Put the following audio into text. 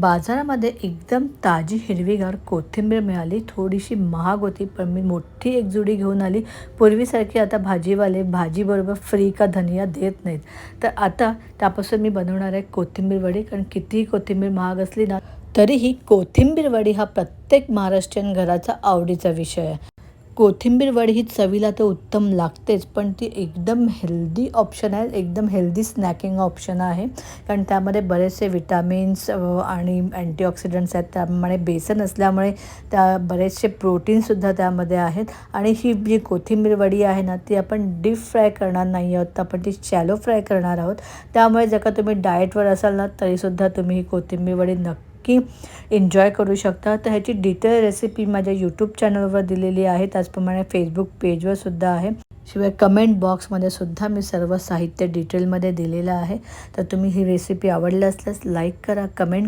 बाजारामध्ये एकदम ताजी हिरवीगार कोथिंबीर मिळाली. थोडीशी महाग होती पण मी मोठी एक जुडी घेऊन आली. पूर्वीसारखी आता भाजीवाले भाजीबरोबर फ्री का धनिया देत नाहीत. तर आता त्यापासून मी बनवणार आहे कोथिंबीर वडी. कारण कितीही कोथिंबीर महाग असली ना तरीही कोथिंबीर वडी हा प्रत्येक महाराष्ट्रीयन घराचा आवडीचा विषय आहे. कोथिंबीर वडी ही चवीला तर उत्तम लागतेच पण ती एकदम हेल्दी ऑप्शन आहे एकदम हेल्दी स्नॅकिंग ऑप्शन आहे. कारण त्यामध्ये बरेचसे विटामिन्स आणि अँटीऑक्सिडंट्स आहेत. त्याप्रमाणे बेसन असल्यामुळे त्या बरेचसे प्रोटीनसुद्धा त्यामध्ये आहेत. आणि ही जी कोथिंबीर वडी आहे ना ती आपण डीप फ्राय करणार नाही आहोत तर आपण ती शॅलो फ्राय करणार आहोत. त्यामुळे जर का तुम्ही डाएटवर असाल ना तरीसुद्धा तुम्ही ही कोथिंबीर वडी नक्की नक्की एन्जॉय करू शकता. तर ह्याची डिटेल रेसिपी माझ्या यूट्यूब चॅनलवर दिलेली आहे. त्याचप्रमाणे फेसबुक पेजवर सुद्धा आहे. शिवाय कमेंट बॉक्समध्ये सुद्धा मी सर्व साहित्य डिटेलमध्ये दिलेलं आहे. तर तुम्ही ही रेसिपी आवडली असल्यास लाईक करा कमेंट